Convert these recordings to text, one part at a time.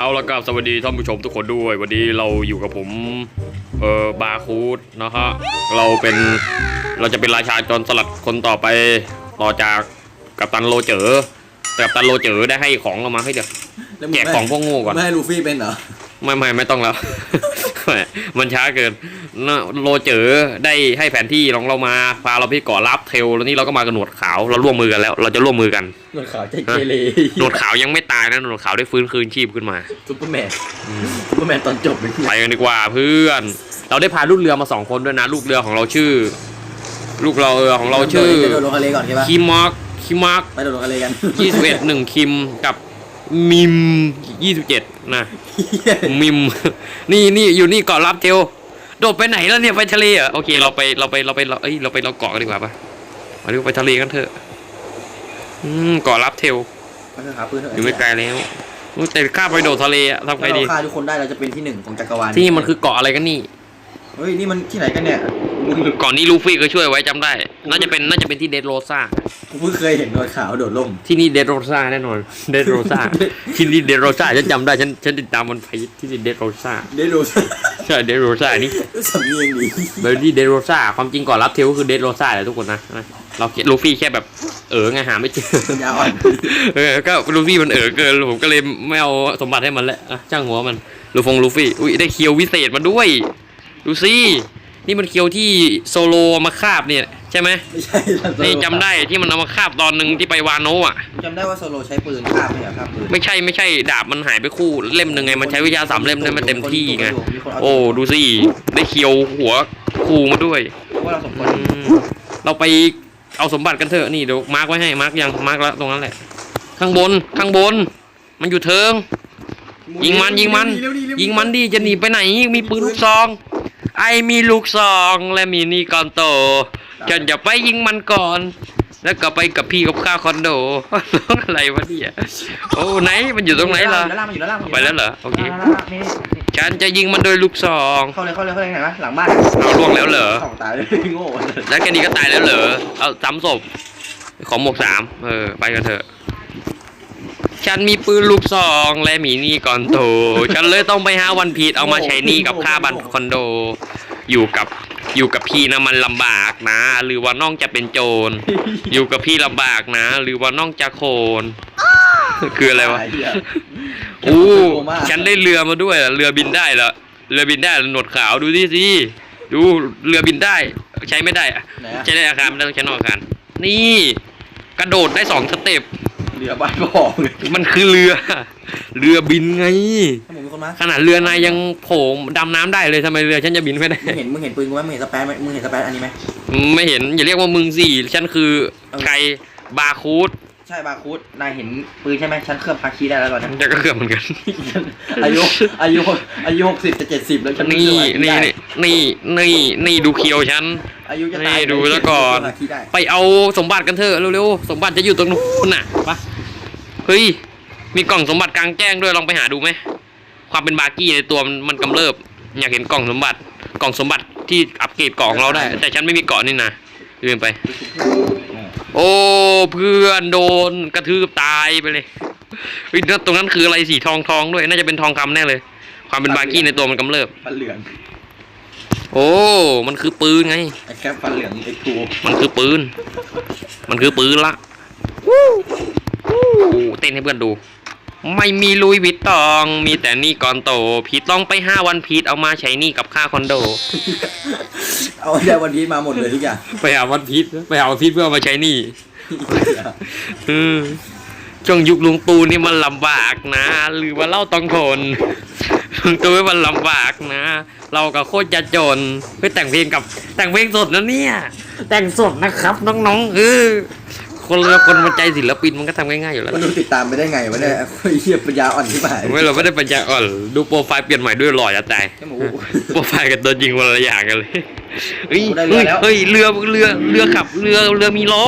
เอาละครับสวัสดีท่านผู้ชมทุกคนด้วย วันนี้เราอยู่กับผมเออบาคูดนะฮะเราเป็นเราจะเป็นราชาโจรสลัดคนต่อไปต่อจากกัปตันโรเจอร์แต่กัปตันโรเจอร์ได้ให้ของเรามาให้เดี๋ยวแล้วมึแจกของพวกโง่ก่อนไม่ให้ลูฟี่เป็นเหรอไม่ไม่ไม่ต้องแล้ว มันช้าเกินนะโรเจอร์ได้ให้แผนที่ของเรามาพาเราไปเกาะลับเทลแล้วนี่เราก็มากับหนวดขาวเราร่วมมือกันแล้ว เราจะร่วมมือกันหนวดขาวใจเกเรหนวดขาวยังไม่ตายนะหนวดขาวได้ฟื้นคืนชีพขึ้นมาซุปเปอร์แมนซุปเปอร์แมนตอนจบเป็นไปกันดีกว่าเพื่อน เราได้พาลูกเรือมาสองคนด้วยนะลูกเรือของเราชื่อ ลูกเราเรือของเราชื่อจะโดดลงทะเลก่อนใช่ปะคิมมาร์กคิมมาร์กไปโดดลงทะเลกันยี่สิบเอ็ดหนึ่งคิมกับ มิมยี่สิบเจ็ดนะมิม นี่นี่อยู่นี่เกาะลับเทลโดดไปไหนแล้วเนี่ยไปทะเลเหรอโอเคเราไปเราไปเราไปเราเอ้ยเราไปเราเกาะกันดีกว่าปะมาดูไปทะเลกันเถอะ อืมเกาะลับเทลมันคือหาปืนเถอะอยู่ไม่ไกลแล้วอุ๊ยแต่ข้าไปโดดทะเลอะทำไงถ้าดีเราฆ่าทุกคนได้เราจะเป็นที่หนึ่งของจักรวาลที่นี่มันคือเกาะอะไรกันนี่เฮ้ยนี่มันที่ไหนกันเนี่ยก่อนนี้ลูฟี่ก็ช่วยไว้จำได้ น่าจะเป็นน่าจะเป็นที่เดดโรซากูเพิ่งเคยเห็นหนวดขาวโดดล่ม ที่นี่เดดโรซาแน่นอนเดดโรซาที่นี่เดดโรซาฉันจำได้ฉันฉันติดตามมันไปที่นี่เดดโรซาได้ดูใช่เดดโรซานี่สำเนียงดีเบอร์ดี้เดดโรซาความจริงก่อนรับเทลก็คือเดดโรซาแหละทุกคนนะเราเขียนลูฟี่แค่แบบเออไงหาไม่เจอปัญญาอ่อนเออก็ลูฟี่มันเออเกินผมก็เลยไม่เอาสมบัติให้มันแล้วอะช่างหัวมันลูฟงลูฟี่อุ้ยได้เคียววิเศษมาด้วยดูสินี่มันเคียวที่โซโลเอามาคาบเนี่ย ใช่ไหมไม่ใช่โซโลนี่จำได้ที่มันเอามาคาบตอนหนึ่งที่ไปวานโนะอะ จำได้ว่าโซโลใช้ปืนฆ่าไม่เหรอฆ่าปืนไม่ใช่ไม่ใช่ดาบมันหายไปคู่เล่มหนึ่งไงมันใช้วิชาสามเล่มได้มาเต็มที่ไงมีคนเาโอ้ดูสิได้เคียวหัวคู่มาด้วยว่าเราสมควรอืมเราไปเอาสมบัติกันเถอะนี่เดี๋ยวมาร์กไว้ให้มาร์กยังมาร์กแล้วตรงนั้นแหละ ข้างบนข้างบน มันอยู่เทิง ยิงมันยิงมัน เร็วดิเร็วดิยิงมันดิจะหนีไปไหนมีปืนลูกซอง ไอมีลูกซองและมีนี่ก่อนโต ฉันจะไปยิงมันก่อน แล้วก็ไปกับพี่กับข้าคอนโดร้องอะไรวะเนี่ยโอ้ไหนมันอยู่ตรงไหนล่ะอยู่ด้านล่างมันอยู่ด้านล่างมันยู่ไปแล้วเหรอโอเคด้านล่างนี่นี่ฉันจะยิงมันโดยลูกซองเข้าเลยเข้าเลยเข้าเลยไหนวะหลังบ้านเอาล่วงแล้วเหรอสองตายเลยโง่แล้วแค่นี้ก็ตายแล้วเหรอเอาซ้ำศพของหมวกสามเออไปกันเถอะฉันมีปืนลูกซองและมีหนี่ก่อนโต ฉันเลยต้องไปหาวันพีชเอามาใช้หนี่กับค่าบันคอนโด อยู่กับ อยู่กับพี่นะมันลำบากนะ หรือว่าน้องจะเป็นโจร อยู่กับพี่ลำบากนะ หรือว่าน้องจะโคน คืออะไรวะตายเหี้ยโอ้โกมาฉันได้เรือมาด้วยอะเรือบินได้เหรอเรือบินได้เหรอหนวดขาวดูดิสิดูเรือบินได้ ใช้ไม่ได้อะไหนอะ ใช้ในอาคารไม่ได้ต้องใช้นอกอาคารนี่ กระโดดได้สองสเต็ปเหลือบ้านบอกเลยมันคือเรือ เรือบินไง ถ้ามึงมีคนมาขนาดเรือนายยังโผล่ดำน้ำได้เลยทำไมเรือฉันจะบินไม่ได้ มึงเห็นมึงเห็นปืนกูไหมมึงเห็นสแปนไหมมึงเห็นสแปนอันนี้ไหม ไม่เห็นอย่าเรียกว่ามึงสิฉันคือเออใครบาคูดใช่บาคูดนายเห็นปืนใช่ไหมฉันเคลือบฮาคีได้แล้วตอนนี้ จะก็เกือบเหมือนกัน อายุอายุอายุหกสิบจะเจ็ดสิบแล้วฉันนี่เคลือบฮาคินี่ได้นี่นี่นี่ดูเคียวฉัน อายุจะตายนี่ดูซะก่อนเคลืบฮาคิได้ไปเอาสมบัติกันเถอะเร็วๆสมบัติจะอยู่ตรงนู้นน่ะปะเฮ้ย มีกล่องสมบัติกลางแจ้งด้วยลองไปหาดูไหมความเป็นบาร์กี้ในตัวมันมันกำเริบ อยากเห็นกล่องสมบัติ กล่องสมบัติที่อัปเกรดกล่องของเราได้ แต่ฉันไม่มีเกาะนี่นะลืมไป โอ้เพื่อนโดนกระทืบตายไปเลยเฮ้ยแล้วตรงนั้นคืออะไรสีทองทองด้วย น่าจะเป็นทองคำแน่เลย ความเป็นบาร์กี้ในตัวมันกำเริบฟันเหลืองโอ้ มันคือปืนไงไอ้แคปฟันเหลืองไอ้กูมันคือปืน มันคือปืนละวู้วู้ เต้นให้เพื่อนดู ไม่มีลุยวิตตอง มีแต่นี่ก่อนโต พีทต้องไปห้าวันพีทเอามาใช้หนี่กับค่าคอนโด เอาได้วันพีชมาหมดเลยทุกอย่าง ไปหาวันพีทไปหาวันพีทเพื่อเอามาใช้หนี่อืมช่วงยุคลุงตูนี่มันลำบากนะ หรือว่าเล่าต้องทนลุงตูนี่มันลำบากนะ เราก็โคตรจะจนไปแต่งเพลงกับแต่งเพลงสดนะเนี่ย แต่งสดนะครับน้องๆเออ คนเราคนมันใจศิลปินมันก็ทำง่ายๆอยู่แล้วมันดูติดตามไปได้ไงวะเนี่ยไอ้เหี้ยปัญญาอ่อนที่ผ่านไม่เราไม่ได้ปัญญาอ่อนดูโปรไฟล์เปลี่ยนใหม่ด้วยหล่อจะตายใช่ไหมโปรไฟล์กับตัวจริงคนละอย่างกันเลยเฮ้ยโอ้ได้เรืเฮ้อยแล้วเฮ้ยเรือเรือเรือขับเรือเรือมีล้อ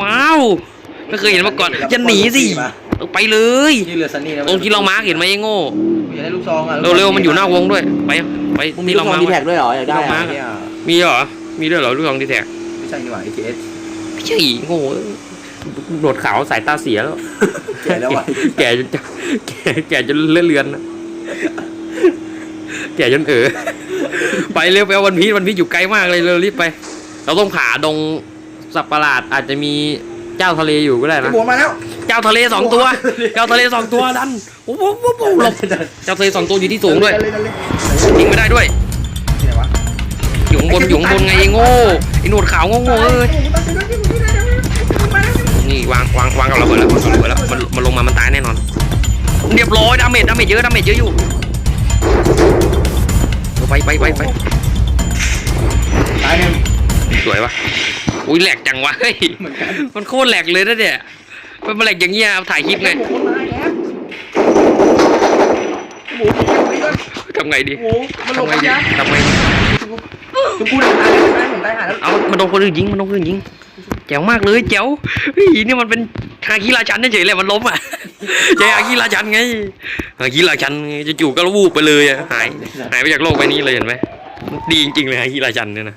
ว้าวไม่เคยเห็นมาก่อนจะหนีสิต้องไปเลยนี่เรือซันนี่นะตรงที่เรามาร์กเห็นไหมไอ้โง่อยากได้ลูกซองอะเร็วๆมันอยู่หน้าวงด้วย ไปไปมึงมีที่ลูเรากซองมาร์ดีกแท็กด้วยเหรออยากได้ที่เรามาร์กอะเนี่ยมีเหรอมีด้วยเหรอลูกซองดีแท็กไม่ใช่นี่หว่า ATS ไม่ใช่โง่หนวดขาวสายตาเสียแล้ว แก่แล้ววะแก่จนแก่แก่จนเลื่อนเลือนนะแก่จนเออไปเร็วไปเอาวันพีชวันพีชอยู่ไกลมากเลยเร็วรีบไป เราต้องผ่าดงสัตว์ประหลาดอาจจะมีเจ้าทะเลอยู่ก็ได้นะบัวมาแล้ว เจ้าทะเลสองตัว เจ้าทะเลสองตัวดันโอ้โหโอ้โหหลบเจ้าทะเลสองตัวอยู่ที่สูงด้วยเลยเลยยิงไม่ได้ด้วยที่ไหนวะอยู่ข้างบนอยู่ข้างบนไงไอ้โง่ไอ้หนวดขาวโง่โง่เอ้ย นี่วางวางวางกับระเบิดแล้ววางกับระเบิดแล้วมันมันลงมามันตายแน่นอน เรียบร้อยดาเมจดาเมจเยอะดาเมจเยอะอยู่เอาไปไปไปไปตายหนึ่งสวยวะอุ้ยแหลกจังวะเฮ้ยเหมือนกันมันโคตรแหลกเลยนะเนี่ยมันมาแหลกอย่างเงี้ยเอาถ่ายคลิปไงหมูคนมาแล้วหมูหมูทำไงดีหมูมันหลบทำไงไปดียังทำไงดีกูพูดตายแล้วใช่ไหมผมตายหาแล้วเอามันโดนคนอื่นยิงมันโดนคนอื่นยิง แจ๋วมากเลยแจ๋วเฮ้ยนี่มันเป็นฮาคิราชันเฉยๆเลยมันล้มอะใช่ฮาคิราชันไงฮาคิราชันไงจู่ๆก็วูบไปเลยอะหายหายไปจากโลกใบนี้เลยเห็นไหมดีจริงๆเลยฮาคิราชันเนี่ยนะ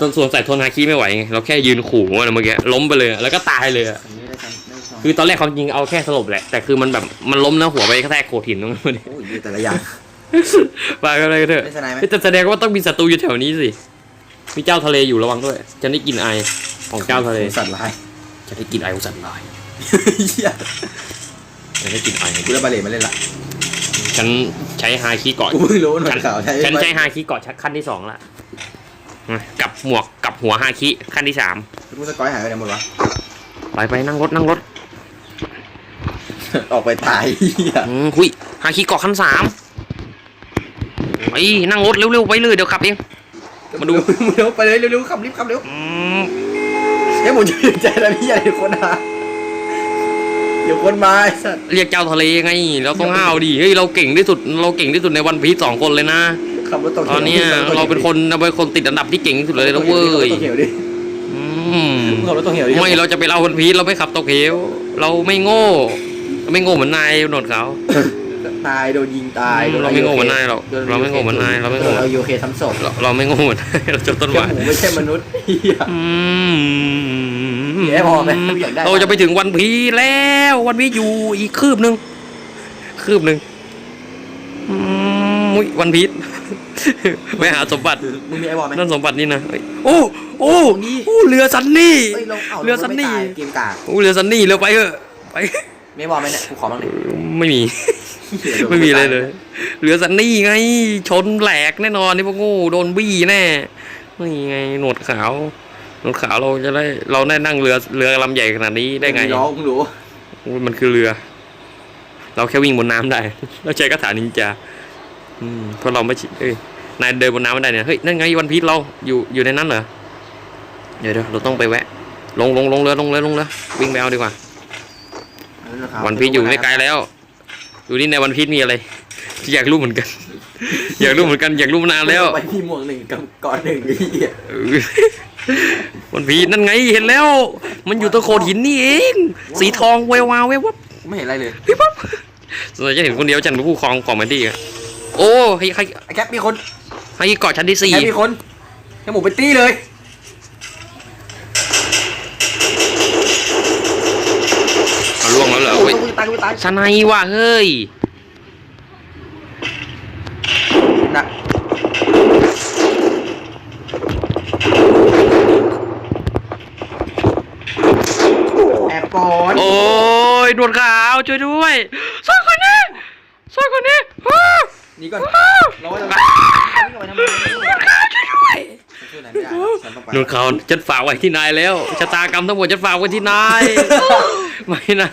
ต้นส่วนใส่ทนฮาคิไม่ไหวไงเราแค่ยืนขู่มันเมื่อกี้ล้มไปเลยอะแล้วก็ตายเลยอะอันนี้ได้กันได้สองคือตอนแรกเขายิงเอาแค่สลบแหละแต่คือมันแบบมันล้มแล้วหัวไปกระแทกโขดหินตรงนั้นพอดีโอ้ยแต่ละอย่างไปก็เลยเถอะได้สไนไหมแต่แสดงว่าต้องมีศัตรูอยู่แถวนี้สิมีเจ้าทะเลอยู่ระวังด้วย จะได้กลินไอ ของเจ้าทะเลสัตว์ร้ายจะได้กลินไอของสัตว์ลายเหี้ยจะได้กลินไอกูได้บาเลตมาเล่นละฉันใช้ฮาคิเกาะกูเพิ่งรู้หน่วฉัยข่าวใช่ฉันใช้ฮาคิเกาะขั้นที่สองละอะกับหมวกกับหัวฮาคิขั้นที่สามกูสกอยหายไปไหนหมดวะไปไปนั่งรถนั่งรถ ออกไปตายเหี้ยอืมคุยฮาคิเกาะขั้นสามไปนั่งรถเร็วๆไปเลยเดี๋ยวขับเองมาดูเร็วไปเลยเร็วๆขับรีบขับเร็วอืม เอ้ยผมจะใจแล้วพี่อย่าเดี๋ยวคนมาเดี๋ยวคนมาไอ้สัตว์เรียกเจ้าทะเลไง เราต้องห้าวดิเฮ้ยเราเก่งที่สุด เราเก่งที่สุดในวันพีซสองคนเลยนะ ขับรถตกตอนเนี้ยเราเป็นคนเราเป็นคนติดอันดับที่เก่งที่สุดเลยนะเว้ยขับรถตกเหวดิอืมขับรถตกเหวดิไม่เราจะไปเล่าวันพีซเราไม่ขับตกเหวเราไม่โง่เราไม่โง่เหมือนนายหนวดขาว ตายโดนยิงตายโดนเราไม่โง่เหมือนนายหรอกเราไม่โง่เหมือนนายเราไม่โง่เราโยเคทำศพเราเราไม่โง่เหมือนนายเราจบต้นแค่ไม้หมูไม่ใช่มนุษย์เหี้ยอืมเดี๋ยวให้พอไหมอยากได้เราจะไปถึงวันพีซแล้ววันพีซอยู่อีกคืบหนึ่งคืบหนึ่งอืมอุ๊ยวันพีซไปหาสมบัติมึงมีไอ้บอลไหมนั่นสมบัตินี่นะเอ้ยโอ้โอ้นี่โอ้เรือซันนี่เอ้ยเราเอาเรือซันนี่ไม่ตายเกมกากโอ้เรือซันนี่เรือไปเถอะไป มีไอ้บอลไหมเนี่ยกูขอบ้างดิไม่มี ไม่มีอะไรเลยเรือซันนี่ไง ชนแหลกแน่นอนนี่พวกโง่โดนบี้แน่นี่ไงหนวดขาว หนวดขาวเราจะได้เราได้นั่งเรือเรือลำใหญ่ขนาดนี้ได้ไงมีร้องมึงรู้โอ้ยมันคือเรือ เราแค่วิ่งบนน้ำได้ เราใช้คาถานินจาอืมเพราะเราไม่ชิเอ้ยนายเดินบนน้ำไม่ได้เนี่ยเฮ้ยนั่นไงวันพีชเราอยู่อยู่ในนั้นเหรอเดี๋ยวเดี๋ยวเราต้องไปแวะ ลงลงลงเรือลงเรือลงเรือวิ่งไปเอาดีกว่า วันพีชอยู่ไม่ไกลแล้วอยู่นี่ในวันพีชมีอะไร อยากรู้เหมือนกัน อยากรู้เหมือนกันอยากรู้มานานแล้วไปพี่หมวกหนึ่งกับก่อนหนึ่งไอ้เหี้ยเออวันพีชนั่นไงเห็นแล้ว มันอยู่ตรงโขดหินนี่เอง สีทองเวววาวเวววับไม่เห็นอะไรเลยพี่ปั๊บส่วนใหญ่จะเห็นคนเดียวจันเป็นผู้ครองของมันดีอะโอ้ให้ให้ไอ้แคปมีคนให้เกาะชั้นที่สี่แคปมีคนแคปหมูไปตี้เลยายกูจะตายสไนยว่ะเฮ้ยนะแอบก่อนโอ้ยดวดขาวช่วยด้วยสวยคนนี้สวยคนนี้อ้าวนี่ก่อนอ้าวรอไว้อ้าวทำไมทำไมดวดขาวช่วยด้วยช่วยไหนไม่ได้ฉันต้องไป ดวดขาวฉันฝากไว้ที่นายแล้วชะตากรรมทั้งหมดฉันฝากไว้ที่นาย ไม่นะ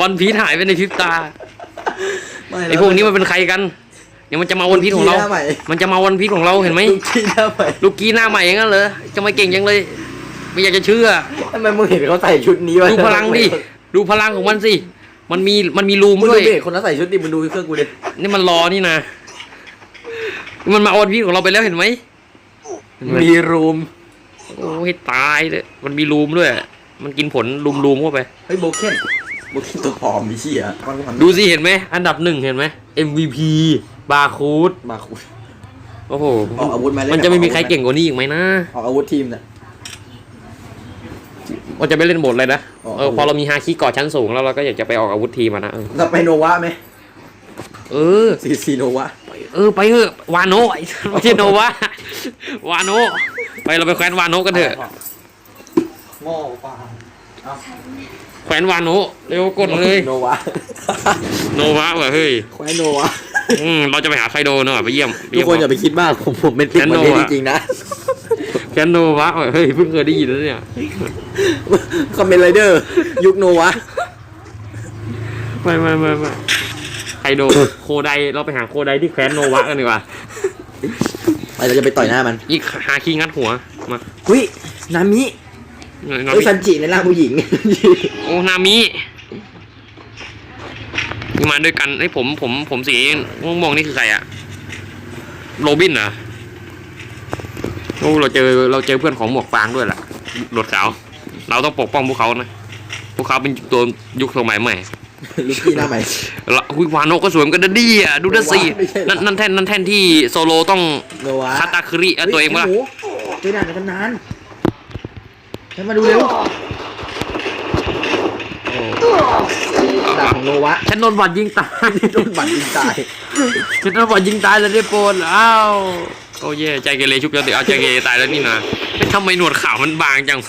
วันพีชหายไปในพริบตาม่ไอ้พวกนี้มันเป็นใครกันเดี๋ยวมันจะมาวันพีชของเรา ลูกกี้หน้าใหม่ มันจะมาวันพีชของเราเห็นไหมลูกที่หน้าใหม่ลูกกี้หน้าใหม่งั้นเหรอจะมาเก่งจังเลย ไม่อยากจะเชื่อ ทำไมมึงเห็นเขาใส่ชุดนี้วะดูพลังดิ ดูพลังของมันสิ มันมี มันมีรูมมึงด้ดูวยดิคนนั้นใส่ชุดดิมึงดูเครื่องกูดินี่มันรอนี่นะ มันมาเอาวันพีชของเราไปแล้วเห็นไหมเห็นไหมมีรูม โอ้ยตายเลย มันมีรูมด้วย มันกินผลรูมรูมเข้าไป เฮ้ยโบเคนโบเคนตัวผอมดิเชี่ยก้อนกูทำดูสิเห็นไหมอันดับหนึ่งเห็นไหม MVP บาคูดมาคุยโอ้โหออกอาวุธมาเล่นมันจะไม่มีใครเก่งกว่านี้อีกไหมนะออกอาวุธทีมเนี่ยเราจะไปเล่นบทเลยนะอ๋อเออพอเรามีฮาคิเกาะชั้นสูงแล้วเราก็อยากจะไปออกอาวุธทีมานะเออเราไปโนวะไหมเออ ซีซีโนวะ เออไปเถอะวาโนะไอ้ไม่ใช่โนวะวาโนะไปเราไปแคว้นวาโนะกันเถอะ หม้อปลาแขวนวาโนะเร็วกดเลย โนวะโนวะว่ะเฮ้ยแคว้นโนวะอืมเราจะไปหาไคโดเนอะไปเยี่ยมไปทุกเยี่ยมคนอย่าไปคิดมากผมผมเป็นติ๊กแคนปโนระเทศอะจริงๆนะแคนโนวะว่ะเฮ้ยเพิ่งเคยได้ยินแล้วเนี่ยคอมเมนไรเดอร์ ยุคโนวะไม่ไม่ไม่ไม่ไคโดโคไดเราไปหาโคไดที่แคว้นโนวะกันดีกว่าไปเราจะไปต่อยหน้ามันอีกหาคีงัดหัวมาเฮ้ยนามิ นาเฮ้ยมิซันจิในร่างผู้หญิง โอ้นามินี่มาด้วยกันไอ้ยผมผมผมสีม่วงๆนี่คือใครอะโรบินเหรอโอ้เราเจอเราเจอเพื่อนของหมวกฟางด้วยล่ะหลดขาวเราต้องปกป้องพวกเขานะพวกเขาเป็นตัวยุคสมัยใหม่ลูกพี่หน้าใหม่ ละหุยวานโนก็สวยเหมือนกันนะดีอะดูนะสิไม่ใช่หรอ นั่นนั่นแท่นนั่นแท่นที่โซโลต้องโนวะคาตาคุริอะตัวเองฮ้ปะยหมูเจอด่านในตำนาน ฉันมาดูเร็วด่านของโนวะฉันโดนบอดยิงตายโดนบัตรยิงตายฉันโดนบอดยิงตายแล้วได้โปรดอ้าวโอ้เย่ใจเกเรชุบยาติเอาใจเกเรตายแล้วนี่นะเฮ้ยทำไมหนวดขาวมันบางจัง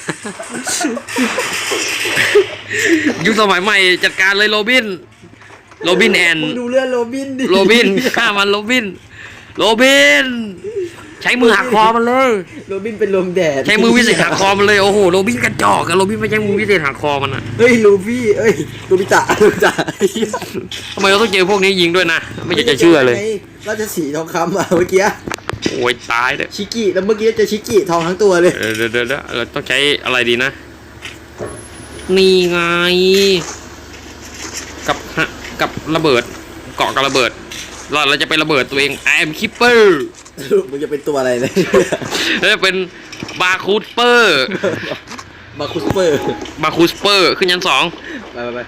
ยุคสมัยใหม่จัดการเลยโรบิน โรบินแอนมึงดูเลือดโรบินดิโรบินฆ่ามันโรบิน โรบิน ใช้มือหักคอมันเลย โรบินเป็นลมแดดใช้มือวิเศษหักคอมันเลยโอ้โหโรบินกระจอกอะโรบินไม่ใช้มือวิเศษหักคอมันอะเฮ้ยลูฟี่เอ้ยลูบิตะลูบิตะทำไมเราต้องเจอพวกนี้ยิงด้วยนะไม่อยากจะเชื่อเลย ราชสีห์ทองคำอะเมื่อกี้โอ้ยตายเลยชิกิแล้วเมื่อกี้เจะชิกิทองทั้งตัวเลย เออเดี๋ยวเดี๋ยวเดี๋ยวเราต้องใช้อะไรดีนะนี่ไง กับฮะกับระเบิดเกาะกับระเบิดเราเราจะไประเบิดตัวเอง I am Keeper มึงจะเป็นตัวอะไรเนี่ยแล้วจะเป็นบาคูสเปอร์มาคุสเปอร์บาคูสเปอร์ขึ้นยันสองไปไปไป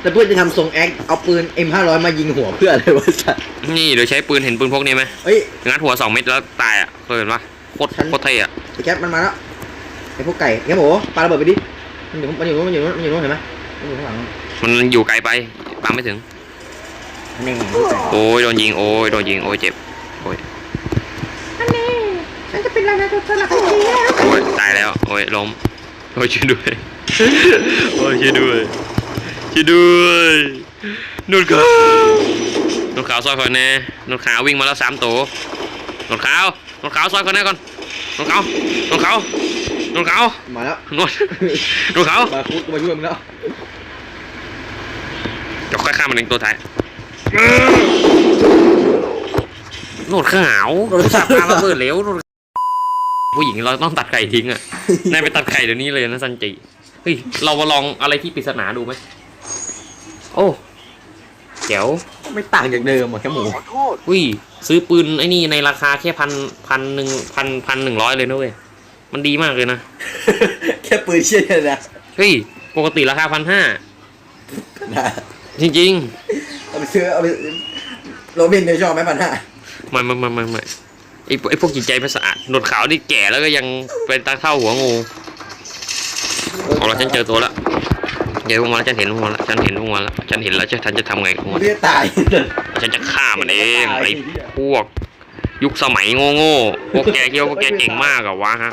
แต่เพื่อนจะทำทรงแอคเอาปืน M500 มายิงหัวเพื่ออะไรวะสัตว์นี่เดี๋ยวใช้ปืนเห็นปืนพกนี้ไหมเฮ้ย งัดหัวสองเม็ดแล้วตายอะเคยเห็นปะโคตรฉันโคตรเท่อะไอ้แคปมันมาแล้วไอ้พวกไก่แคปโหปาระเบิดไปดิมันอยู่มันอยู่มันอยู่มันอยู่มันเห็นไหมมันอยู่ข้างหลังมันอยู่ไกลไปตามไม่ถึงนี่พวกไก่โอ้ยโดนยิงโอ้ยโดนยิงโอ้ยเจ็บโอ้ยฉันจะ เป็นอะไรนะตัวสลักทีแล้วโอ้ยตายแล้วโอ้ยล้มโอ้ยช่วยด้วยโอ้ยช่วยด้วยช่วยด้วยหนุดขาวหนุดขาวซอยคนแน่หนุดขาววิ่งมาแล้วสามตัวหนุดขาวหนุดขาวซอยคนแน่ก่อนหนุดขาวหนุดขาวหนุดขาวมาแล้วหนุดหนุดขาวมาคุดมาช่วยมึงแล้วเดี๋ยวค่อยข้ามมันเองตัวท้ายหนุดขาวสับปลาระเบิดเหลวหนุด ผู้หญิงเราต้องตัดไข่ทิ้งอะ นายไปตัดไข่เดี๋ยวนี้เลยนะซันจิ เฮ้ย เรามาลองอะไรที่ปริศนาดูไหม โอ้เจ๋วไม่ต่างจากเดิมอะแค่หมูอุ้ย ซื้อปืนไอ้นี่ในราคาแค่พันพันหนึ่งพันพันหนึ่งร้อยเลยนะเว้ย มันดีมากเลยนะ แค่ปืนเชี่ยเนี่ยนะ เฮ้ย ปกติราคาพันห้านะจริงเอาไปซื้อเอาไปโรบินเนี่ยชอบไหมพันห้าๆไม่ไม่ไม่ไม่ ไม่ไอ้พวกไอ้พวกจิตใจไม่สะอาดหนวดขาวที่แก่แล้วก็ยังเป็นตาเท่าหัวงูเอาละฉันเจอตัวละเจอพวกมันแล้วฉันเห็นพวกมันแล้วฉันเห็นพวกมันแล้วฉันเห็นแล้วฉันจะทำไงกับพวกมัน เรียกตายฉันจะฆ่ามันเองไอ้พวก ยุคสมัยโง่ๆพวกแกคิดว่าพวกแกเก่งมากเหรอวะฮะ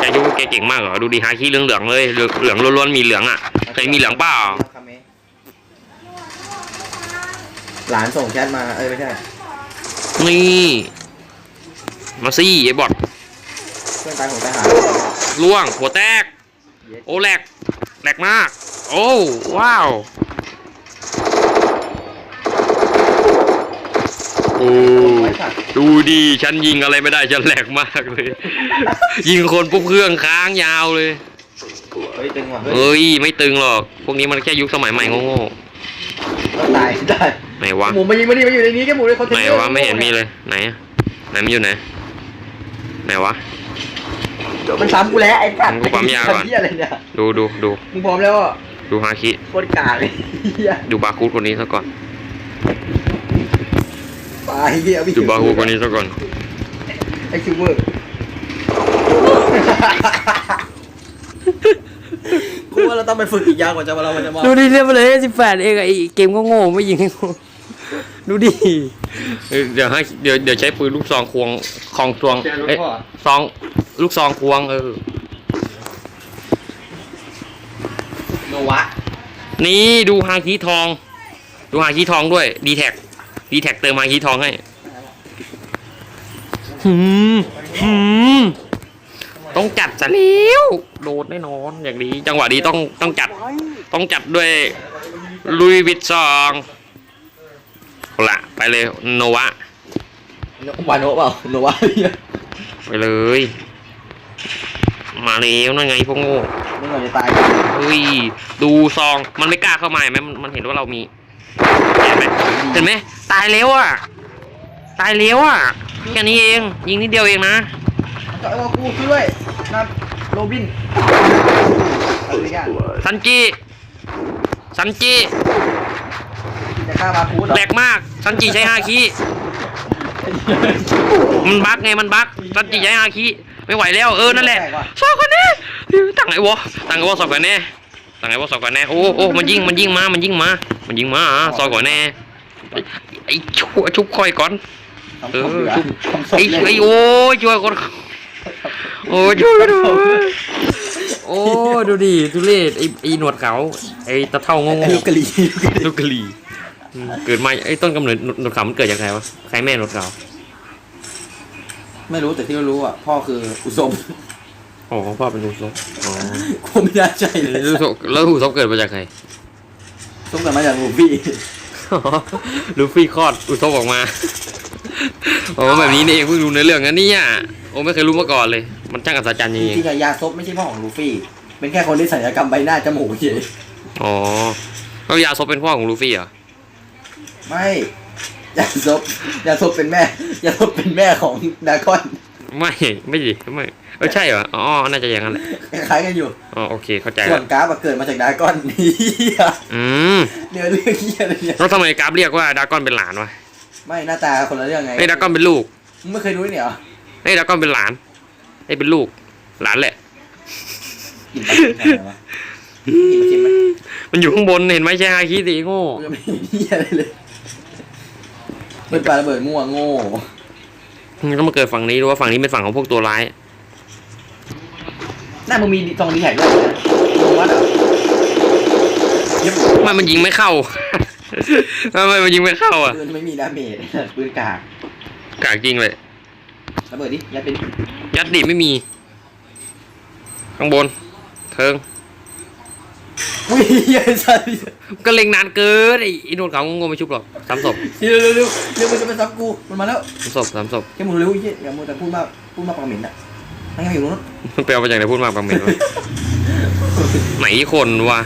แกคิดว่าพวกแกเก่งมากเหรอดูดิฮาขี้เหลืองๆเลยเหลืองเหลืองล้วนๆมีเหลืองอะเคยมีเหลืองเปล่าหลานส่งแชทมาเอ้ยไม่ใช่นี่ มาสิไอ้บอทเพื่อนตายของทหารล่วงหัวแตก โอ้แหลกแหลกมาก โอ้ว้าวโอ้ไว้สัตว์ดูดีฉันยิงอะไรไม่ได้ฉันแหลกมากเลย ยิงคนปุ๊บเครื่องค้างยาวเลยเฮ้ยตึงว่ะเฮ้ยเอ้ยไม่ตึงหรอก พวกนี้มันแค่ยุคสมัยใหม่โง่ต้องตายตายๆไหนวะหมูมายิงมาดิมาอยู่ในนี้แค่หมูเลยคอนเทนไหนเนอร์วะไม่เห็นมีเลยไหนอะไหนมันอยู่ไหน ไหนวะ มันซ้ำกูแล้วไอ้สัตว์กูปั๊มยาก่อน ทำเหี้ยอะไรเนี่ยดูดูดูมึงพร้อมแล้วอะดูฮาคิ โคตรกากเลยเหี้ยดูบาคูดคนนี้ซะก่อนตายเหี้ยพี่ดูบาคูดคนนี้ซะก่อน ไอ้ซิลเวอร์กูว่าเราต้องไปฝึกอีกอยางกว่าจะมาเรามันจะมาดูดิเรียบเลยสิบแปดเองอะไอเกมก็โง่ไม่ยิงให้โง่ ดูดิเอ้ยเดี๋ยวให้เดี๋ยวเดี๋ยวใช้ปืนลูกซองควงคองควงเอ้ยซองลูกซองควงเออโนวะ นี่ดูฮาคีทอง ดูฮาคีทองด้วยดีแท็กดีแท็กเติมฮาคีทองให้หืมหืมต้องจัดซะแล้วโดดแน่นอนอย่างนี้ จังหวะนี้ต้องต้องจัด ต้องจัดด้วยลุยวิตซองเอา ละไปเลยโนวะวานโนเปล่าโนวะเนี่ยไปเลย มาแล้วนั่นไงพวกโง่มึงก่อนจะตายเฮ้ยดูซองมันไม่กล้าเข้ามาเห็นไหมมันมันเห็นว่าเรามีเห็นไหมเห็นไหมตายแล้วอะตายแล้วอะแค่นี้เองยิงนิดเดียวเองนะก็เอากูช่วยนะโรบินอะไรกันซันจิซันจิ จะฆ่ามาคูดเหรอแหลกมากซันจิใช้ฮาคิมันบั๊กไงมันบั๊กซันจิใช้ฮาคิไม่ไหวแล้วเออนั่นแหละสองคนแน่ตั้งไอ้วะตั้งไอ้วะสองคนแน่ตั้งไอ้วะสองคนแน่โอ้โอ้มันยิงมันยิงมามันยิงมา มันยิงมาอะสองคนแน่ไอ้ชุบชุบคอยก่อนเออชุบไอ้ไอ้โอ้ยช่วยคนโอ้ยช่วยกันด้วยโอ้ยดูดิทุเรศไอ้ไอ้หนวดเขาไอ้ตะเท่างงไอ้ลูกกะลีลูกกะหรี่ อืมเกิดมาไอ้ต้นกำเนิดหนวดเขามันเกิดจากใครวะใครแม่หนวดเขาไม่รู้แต่ที่รู้อะ พ่อคืออุศมอ๋อของพ่อเป็นอุศบอ๋อกูไม่น่าใช่เลยแล้วอุศบแล้วอุศบเกิดมาจากใครส้มกันมาจากลูฟี่อ๋อลูฟี่คลอดอุศบออกมาอ๋อแบบนี้นี่เองเพิ่งรู้ในเรื่องนั้นเนี่ยโอ้ไม่เคยรู้มาก่อนเลย มันช่างอัศจรรย์จจริงริงๆอะยาซบไม่ใช่พ่อของลูฟี่ เป็นแค่คนที่ศัลยกรรมใบหน้าจมูกเฉยๆอ๋อแล้วยาซบเป็นพ่อของลูฟี่เหรอ ไม่ยาซบยาซบเป็นแม่ยาซบเป็นแม่ของดากอนไม่ไม่ดิไม่เออใช่เหรออ๋อน่าจะอย่างนั้นแหละคล้ายๆกันอยู่อ๋อโอเคเข้าใจส่แล้ววนกราฟอะเกิดมาจากดากอนนี่อืมเนื้อเรื่องเฮียอะไรเนี่ยแล้วทำไมกราฟเรียกว่าดากอนเป็นหลานวะไม่หน้าตาคนละเรื่องไงไอ้ยดากอนเป็นลูกมึงไม่เคยรู้เนี่ยเหรอไอ้ยดากอนเป็นหลานไอ้ยเป็นลูก หลานแหละกินไปกินไปวะกินไปกินไหมมันอยู่ข้างบนเห็นไหมใช่ฮาคิสิโง่กูยังไม่เห็นเฮียอะไรเลย เปิดปลาระเบิดมั่วโง่มันต้องมาเกิดฝั่งนี้ดูว่าฝั่งนี้เป็นฝั่งของพวกตัวร้ายหน้ามึงมีซองดีแท็กด้วยนะมึงวัดเหรอเย็บทำไมมันยิงไม่เข้า ทำไมมันยิงไม่เข้าอะปืนไม่มีดาเมจปืนกากกากจริงเลยระเบิดดิยัดเป็นยัดดิไม่มี ข้างบน เทิง อุ้ยเฮียสัสก็เล็งนานเกินไอ้ไอ้โดนเขางงไม่ชุบหรอกสามศพเร็วเร็วเร็วเร็วมันจะไปซับกูมันมาแล้วสามศพสามศพแค่มึงเร็วเฮียอย่ามัวแต่พูดมากพูดมากปากเหม็นอะนั่งอยู่นู้นมันไปเอามาจากไหนพูดมากบางเหม็นวะไหนคนวะ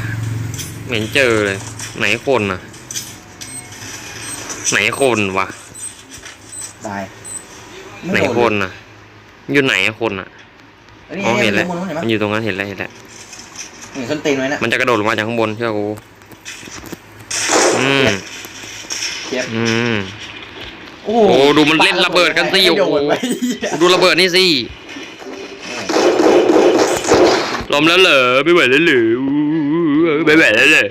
เหม็นเจอเลย ไหนคนอะ ไหนคนวะตายไหนคนอะ อยู่ไหนอะคนอะอันนี้อ๋อเห็เห็นนแล้แล้ววเห็นไหมมันอยู่ตรงนั้นเห็นแล้วเห็นแล้วเห็นส้นตีนไว้นะมันจะกระโดดลงมาจากข้างบนเชื่อกูอืมเจ็บอืมโอ้โอ้ดูมันเล่นระเบิดกันสิโอ้โหโอ้โหดูระเบิดนี่สิลมแล้วเหรอไม่ไหวแล้วเหรอไม่ไหวแล้วเหรอ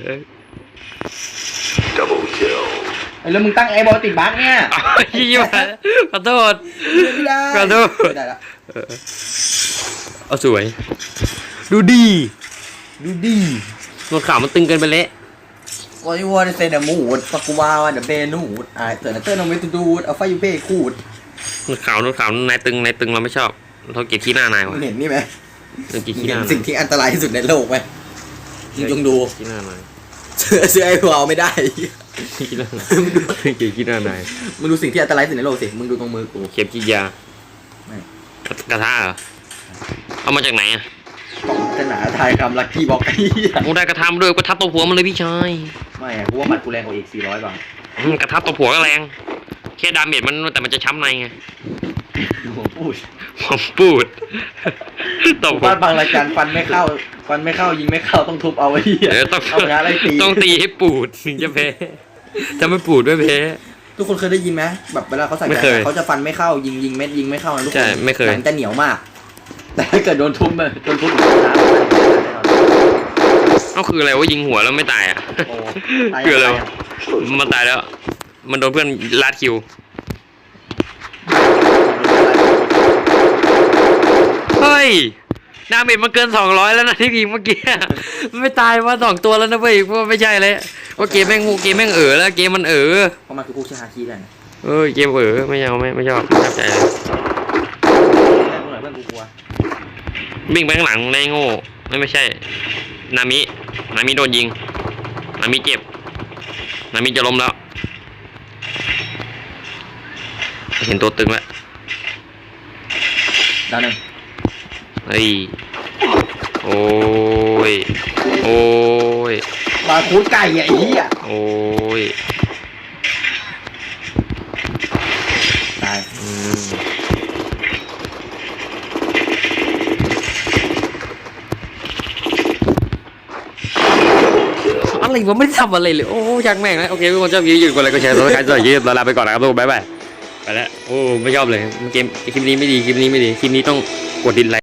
ไอ้แล้วมึงตั้งไอ้บอลติดบั๊กเนี่ยอ้าวยี่มาขอโทษไม่ได้ขอโทษไม่ได้ละเอาสวย ดูดี ดูดีหนวดขาวมันตึงเกินไปเละก็ยูวอร์เซนมูดปักกูวาวเดเบนูดอ่าเตือนเตือนเอาไว้ตูดเอาไฟยูเป้คูดหนวดขาวนวดขาวนายตึงนายตึงเราไม่ชอบ เราเกลียดขี้หน้านายมึว่ะงเห็นนี่ไหมเราเกลียดมึงขี้หเห็นน้าสิ่งที่อันตรายที่สุดในโลกไหมมึงจงดูขี้หน้านายเสื้อเสื้อไอ้วาวไม่ได้ ขี้หน้านายเกลียดขี้หน้านายมึงดูสิ่งที่อันตรายที่สุดในโลกสิ มึงดูตรงมือกู เข็มฉีดยาไม่ กระทะเหรอเอามาจากไหนอะ กล่องจะหนาทายคำลักกี้บอกไอ้เหี้ยโอ้ได้กระทะมาด้วยก็ทับตัวผัวมันเลยพี่ชายไม่อะกูว่าบัตรกูแรงกว่าอีก400บาทอืมกระทับตัวผัวก็แรงแค่ดาเมจมันแต่มันจะช้ำในไงโอ้โหพูดผมพูดตบผบ้ามนบางรายการฟันไม่เข้า ฟันไม่เข้ายิงไม่เข้าต้องทุบเอาไว้เหี้ยเดี๋ยวต้องเอางานอะไรตีต้องตีให้ปูดถึงจะแพ้ถ้าไม่ปูดไม่แพ้ ทุกคนเคยได้ยินไหมแบบเวลาเขาใส่ไม่เคยเขาจะฟันไม่เข้ายิงยิงเม็ดยิงไม่เข้านะทุกคใช่นไม่เคย หนังจะเหนียวมาก แต่ถ้าเกิดโดนทุบมันโดนทุบอีกน้ำเอาคืออะไรวะยิงหัวแล้วไม่ตายอะ โอ้ตายคืออะไรยังวะไงมันตายแล้ว มันโดนเพื่อนลาดคิว เฮ้ยดาเมจมันเกินสองร้อยแล้วนะที่ยิงเมื่อกี้มันไม่ตายมาสองตัวแล้วนะเว้ยเพราะว่าไม่ใช่เลยว่าเกมแม่งงูเกมแม่งเอ๋อแล้วเกมมันเอ๋อเพราะมันคือผู้ชนะคีเลยเอ้ยเกมเอ๋อไม่เอาไม่ไม่ชอบไม่ชอบใจเลยแม่งเหมือนเพื่อนกูกลัว วิ่งไปข้างหลังในโง่ไม่ไม่ใช่ นามิ นามิโดนยิง นามิเจ็บ นามิจะล้มแล้ว เห็นตัวตึงแล้วดาวหนึ่งเฮ้ย โอ้ย โอ้ยบาคูดไก่อะไอ้เหี้ย โอ้ย อะไรวะไม่ได้ทำอะไรเลยโอ้ช่างแม่งนะโอเคทุกคนชอบยืดกดไลค์กดแชร์ตัวใครจะยืดลาไปก่อนนะครับทุกคนบ๊ายบายไปแล้วโอ้ไม่ชอบเลยเกมคลิปนี้ไม่ดีคลิปนี้ไม่ดีคลิปนี้ต้องกดดินไลค์